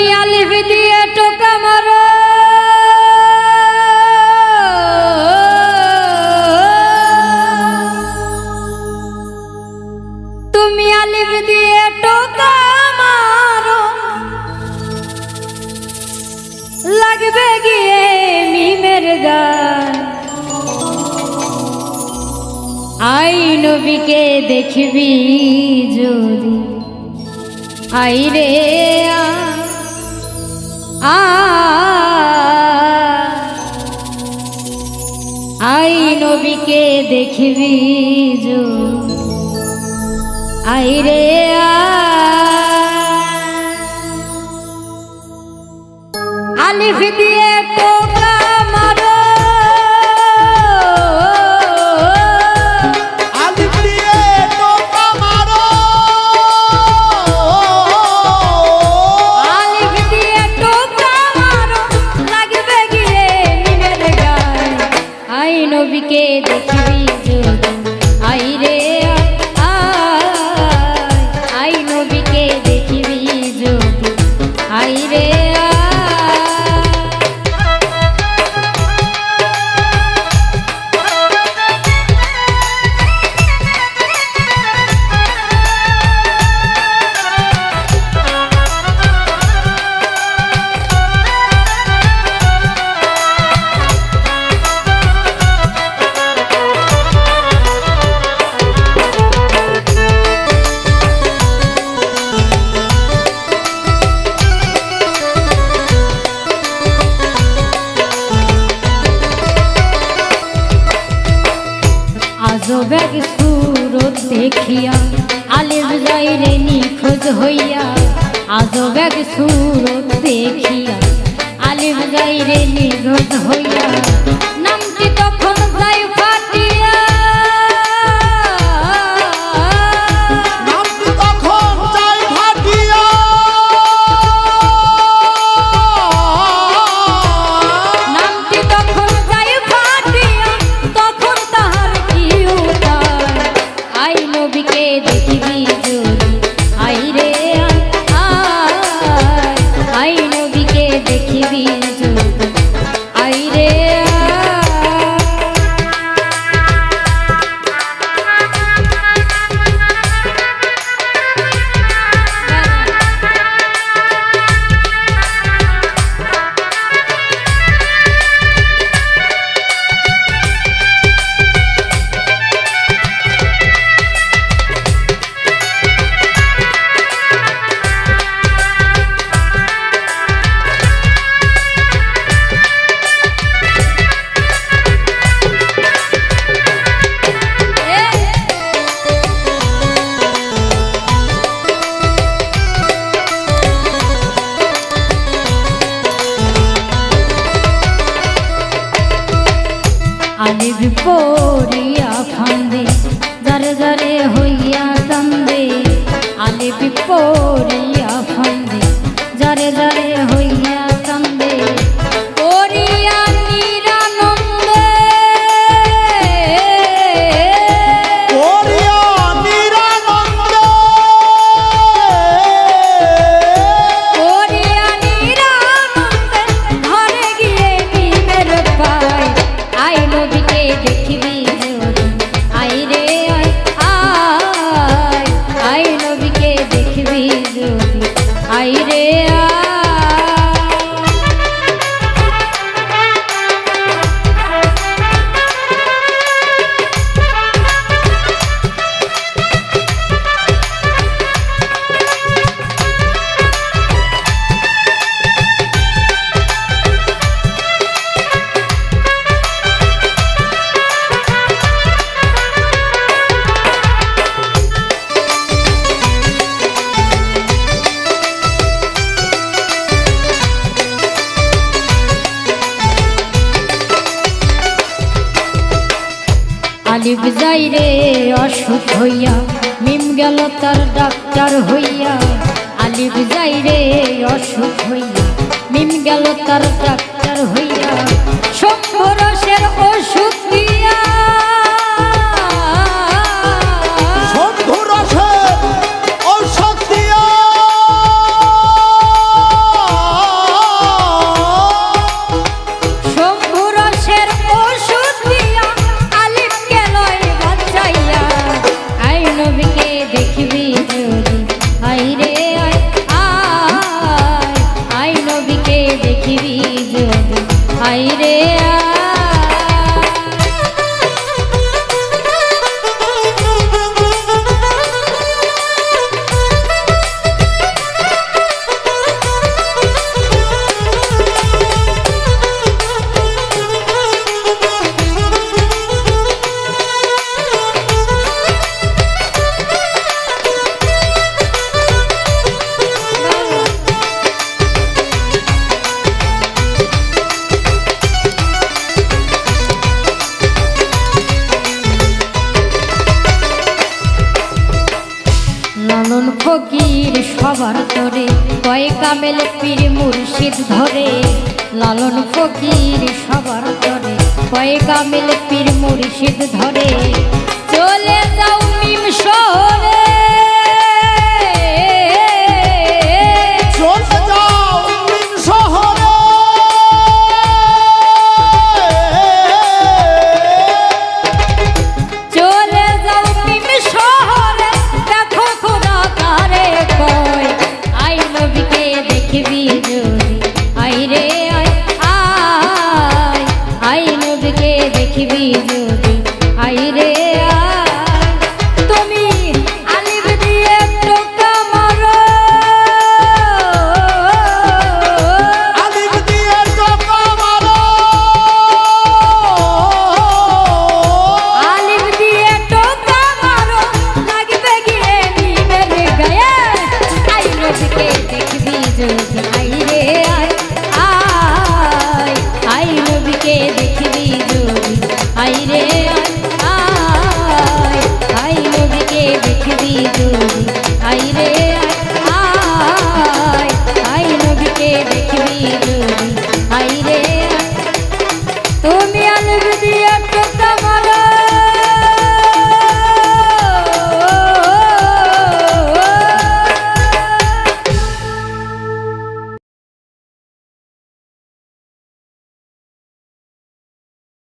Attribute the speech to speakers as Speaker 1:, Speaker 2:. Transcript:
Speaker 1: তুমি আলিফ দিয়ে টোকা মারো। তুমি আলিফ দিয়ে টোকা মারো। লাগবে গিয়ে মিমের গান। আই নবীকে দেখবি যদি। আই রে আ, আই নবীকে দেখবি যো আই রে আলিফ দিয়ে এক সুরত দেখিয়া আলেম যাইরে নিখোঁজ হইয়া আজব এক সুরত দেখিয়া আলেম যাইরে নিখোঁজ হইয়া। আলিফ পড়িয়া ফান্দে জারে জারে হইয়া কান্দে আলিফ পড়িয়া ফান্দে জারে জারে হইয়া আলিফ যাই রে অসুখ হইয়া, মিম গেল তার ডাক্তার হইয়া। আলিফ যাই রে অসুখ হইয়া, মিম গেল তার ডাক্তার
Speaker 2: কানন
Speaker 1: ফকির সবার তরে কয়ে কামেল পীর মুর্শিদ ধরে। লালন ফকির সবার তরে কয়ে কামেল পীর মুর্শিদ ধরে। চলে যাও